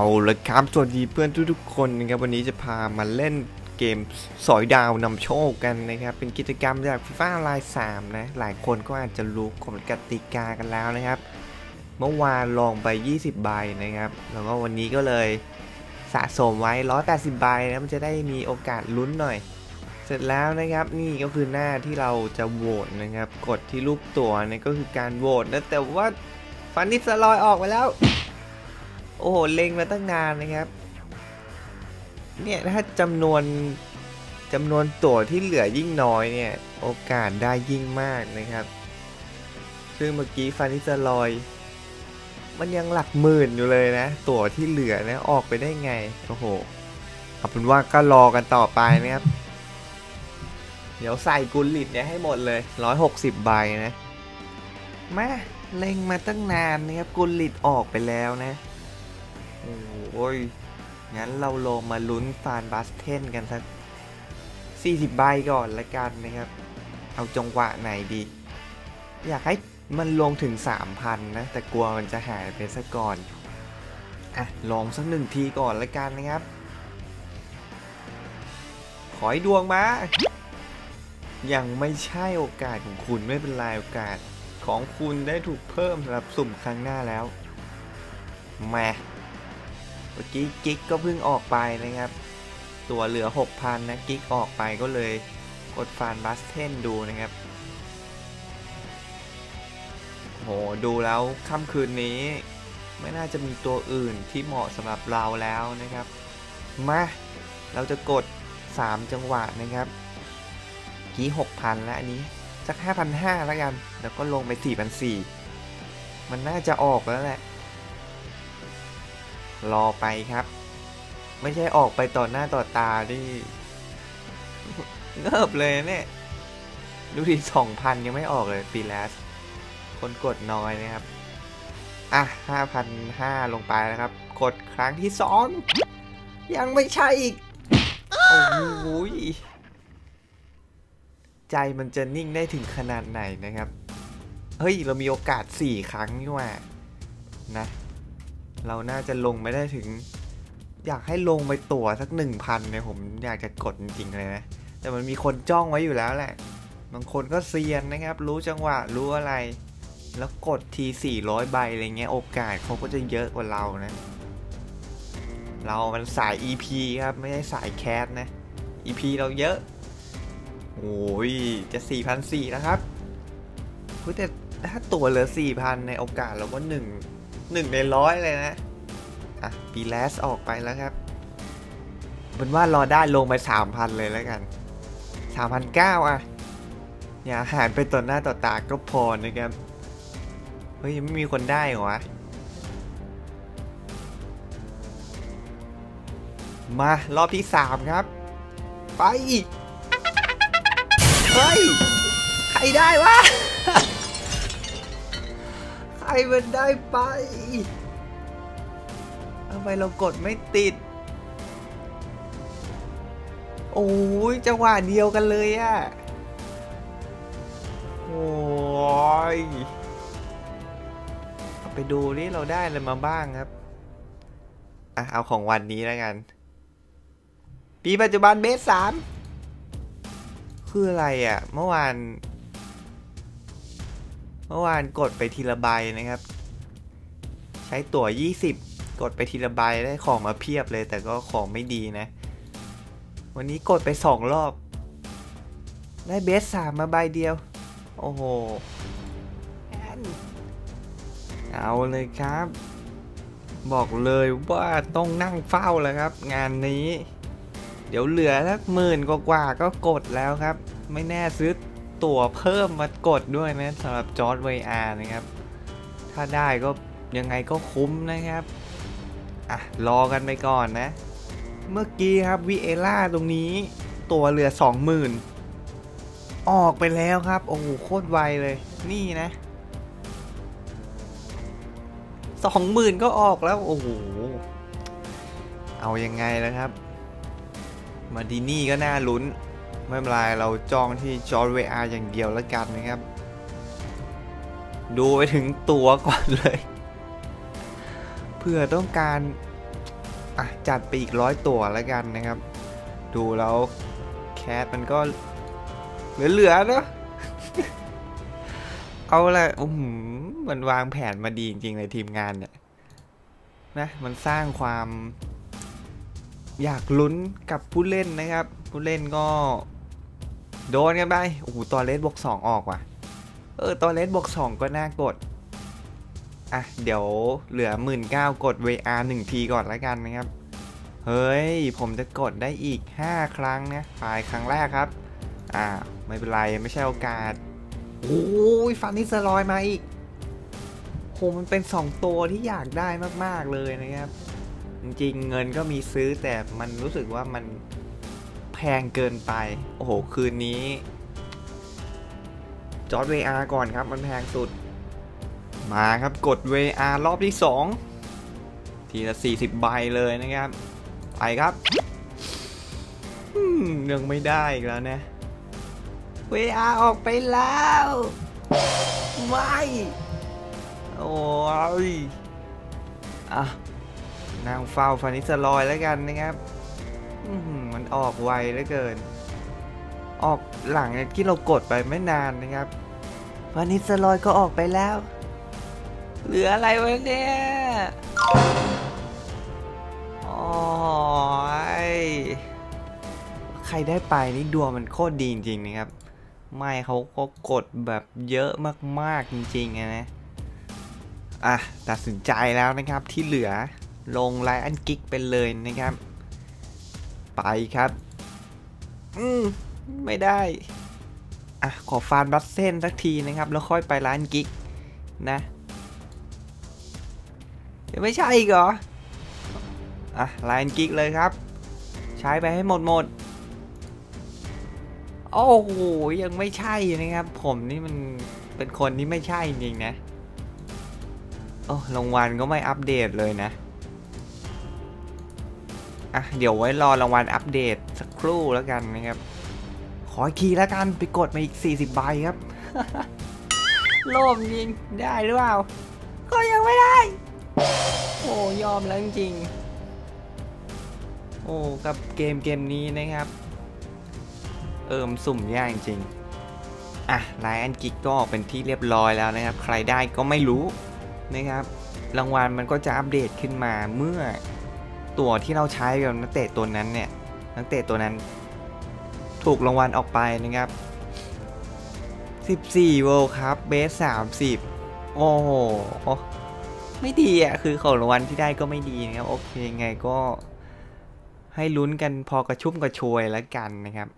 เอาละครับ สวัสดีเพื่อนทุกๆคนนะครับ วันนี้จะพามาเล่นเกมสอยดาวนำโชคกันนะครับ เป็นกิจกรรมจากฟีฟ่าไลน์3นะ หลายคนก็อาจจะรู้กฎกติกากันแล้วนะครับ เมื่อวานลองไป 20 ใบนะครับ แล้วก็วันนี้ก็เลยสะสมไว้ 180 ใบนะมันจะได้มีโอกาสลุ้นหน่อย เสร็จแล้วนะครับ นี่ก็คือหน้าที่เราจะโหวตนะครับ กดที่รูปตัวนี่ก็คือการโหวตนะ แต่ว่าฟันนิสลอยออกไปแล้ว โอ้โห เล็งมาตั้งนานนะครับ เนี่ยถ้าจำนวนจำนวนตั๋วที่เหลือยิ่งน้อยเนี่ย โอกาสได้ยิ่งมากนะครับ ซึ่งเมื่อกี้ฟานิสลอย มันยังหลักหมื่นอยู่เลยนะ ตั๋วที่เหลือนะออกไปได้ไง โอ้โหเอาเป็นว่าก็รอกันต่อไปนะครับ เดี๋ยวใส่กุลลิตเนี่ยให้หมดเลย 160 ใบนะ มา เล็งมาตั้งนานนะครับ กุลลิตออกไปแล้วนะ โอ้ย งั้นเราลงมาลุ้นฟานบัสเทนกันสัก 40 ใบก่อนละกันนะครับ เอาจังหวะไหนดี อยากให้มันลงถึง 3,000 นะ แต่กลัวมันจะหายไปซะก่อน อะ ลองสักหนึ่งทีก่อนละกันนะครับ ขอให้ดวงมา ยังไม่ใช่โอกาสของคุณไม่เป็นไรโอกาสของคุณได้ถูกเพิ่มสำหรับสุ่มครั้งหน้าแล้วแม่ มื่อกี้กิ๊กก็เพิ่งออกไปนะครับ ตัวเหลือ 6,000 นะกิ๊กออกไปก็เลยกดฟานบัสเทนดูนะครับ โหดูแล้วค่ำคืนนี้ ไม่น่าจะมีตัวอื่นที่เหมาะสำหรับเราแล้วนะครับ มาเราจะกด 3 จังหวะนะครับกี้6,000 แล้วอันนี้สัก 5,500แล้วกัน แล้วก็ลงไป 4,400 มันน่าจะออกแล้วแหละ รอไปครับ ไม่ใช่ออกไปต่อหน้าต่อตาที่เงิบเลยเนี่ย ดูดิสองพันยังไม่ออกเลยปีแลสคนกดน้อยนะครับ อะห้าพันห้าลงไปแล้วครับ กดครั้งที่สองยังไม่ใช่อีก โอ้โหใจมันจะนิ่งได้ถึงขนาดไหนนะครับ เฮ้ย เรามีโอกาส4ครั้งนี่ว่านะ เราน่าจะลงไม่ได้ถึง อยากให้ลงไปตั๋วสัก1,000เนี่ยผมอยากจะกดจริงๆเลยนะ แต่มันมีคนจ้องไว้อยู่แล้วแหละ บางคนก็เซียนนะครับ รู้จังหวะรู้อะไร แล้วกดที400ใบอะไรเงี้ยโอกาสเขาก็จะเยอะกว่าเรานะ เรามันสาย EP ครับ ไม่ใช่สายแคสนะ EP เราเยอะโอ้ยจะ4,400นะครับเฮ้ยแต่ถ้าตัวเหลือ4,000ในโอกาสเราก็หนึ่ง 1 1ในร้อยเลยนะ อะปีแลสออกไปแล้วครับเป็นว่ารอได้ลงไป3,000เลยแล้วกัน3,900อะ อย่าหายไปต่อหน้าต่อตาก็พอนะครับ เฮ้ยยังไม่มีคนได้เหรอวะ มารอบที่3ครับ ไป เฮ้ย ใครได้วะ ใครมันได้ไปทำไมเรากดไม่ติด โอ้ยจังหวะเดียวกันเลยอะโอ้ยเอาไปดูนี่เราได้อะไรมาบ้างครับ อะ เอาของวันนี้แล้วกัน ปีปัจจุบันเบสสามคืออะไรอะ่ะ เมื่อวาน เมื่อวานกดไปทีละใบนะครับ ใช้ตั๋ว 20 กดไปทีละใบได้ของมาเพียบเลย แต่ก็ของไม่ดีนะ วันนี้กดไป 2 รอบ ได้เบสสามมาใบเดียว โอ้โหเอาเลยครับ บอกเลยว่าต้องนั่งเฝ้าแล้วครับ งานนี้ เดี๋ยวเหลือสักหมื่นกว่าก็กดแล้วครับ ไม่แน่ซื้อ ตั๋วเพิ่มมากดด้วยนะสำหรับจอร์ดไวอาร์นะครับ ถ้าได้ก็ยังไงก็คุ้มนะครับ อะ รอกันไปก่อนนะ เมื่อกี้ครับวีเอล่าตรงนี้ตัวเหลือ 20,000 ออกไปแล้วครับ โอ้โห โคตรไวเลย นี่นะ20,000ก็ออกแล้ว โอ้โห เอายังไงนะครับ มาดีนี่ก็น่าลุ้น ไม่เป็นไรเราจองที่จอร์เวอาอย่างเดียวแล้วกันนะครับ ดูไปถึงตัวก่อนเลย เพื่อต้องการจัดไปอีกร้อยตัวแล้วกันนะครับ ดูแล้วแคสมันก็เหลือๆเนอะเอาละอือหือมันวางแผนมาดีจริงๆเลยทีมงานเนี่ยนะมันสร้างความอยากลุ้นกับผู้เล่นนะครับ ผู้เล่นก็ โดนกันไป โอ้โหตอนเลสบวกสองออกว่ะ เออตอนเลสบวกสองก็น่ากด อะ เดี๋ยวเหลือหมื่นเก้ากด VR หนึ่งทีก่อนแล้วกันนะครับ เฮ้ย ผมจะกดได้อีก 5 ครั้งนะปลายครั้งแรกครับ อ่า ไม่เป็นไร ไม่ใช่โอกาส โอ้ยฟันนิสลอยมาอีกโหมันเป็น 2 ตัวที่อยากได้มาก ๆ เลยนะครับ จริงๆเงินก็มีซื้อแต่มันรู้สึกว่ามัน พงเกินไป โอ้โห คืนนี้ จอร์ด VR ก่อนครับ มันแพงสุด มาครับกด VR รอบที่ 2 ทีละ 40 ใบเลยนะครับ ไปครับอืมยังไม่ได้อีกแล้วนะ VR ออกไปแล้ว ไม่โอ้ยอะนางเฝ้าฟานิสลอยแล้วกันนะครับ ออกไวเหลือเกิน ออกหลังที่เรากดไปไม่นานนะครับฟานิสลอยก็ออกไปแล้ว เหลืออะไรวะเนี่ยโอ้ยใครได้ไปนี่ดวงมันโคตรดีจริงๆนะครับ ไม่เขาก็กดแบบเยอะมากๆจริงๆอะนะอะตัดสินใจแล้วนะครับที่เหลือลงไลอันกิกไปเลยนะครับ ไปครับ อืม ไม่ได้ อะ ขอฟานบัสเซนสักทีนะครับ แล้วค่อยไปร้านกิ๊กนะเดี๋ยวไม่ใช่อีกเหรอ อะไลน์กิ๊กเลยครับ ใช้ไปให้หมดหมดโอ้โหยังไม่ใช่นะครับ ผมนี่มันเป็นคนที่ไม่ใช่จริงๆนะโอ้รางวัลก็ไม่อัปเดตเลยนะ อะเดี๋ยวไว้รอรางวัลอัปเดตสักครู่แล้วกันนะครับ ขออีกทีแล้วกันไปกดมาอีก 40ใบครับโลภจริงได้หรือเปล่า ก็ยังไม่ได้ โอ้ยอมแล้วจริงๆโอ้กับเกมเกมนี้นะครับ เอิมสุ่มยากจริงๆอะไลอันกิกก็ออกเป็นที่เรียบร้อยแล้วนะครับ ใครได้ก็ไม่รู้นะครับ รางวัลมันก็จะอัปเดตขึ้นมาเมื่อ ตัวที่เราใช้กับนักเตะตัวนั้นเนี่ย นักเตะตัวนั้น ถูกรางวัลออกไปนะครับ 14 World Cup Base 30 โอ้โห ไม่ดีอะ คือของรางวัลที่ได้ก็ไม่ดีนะครับ โอเคไงก็ให้ลุ้นกันพอกระชุ่มกระชวยแล้วกันนะครับ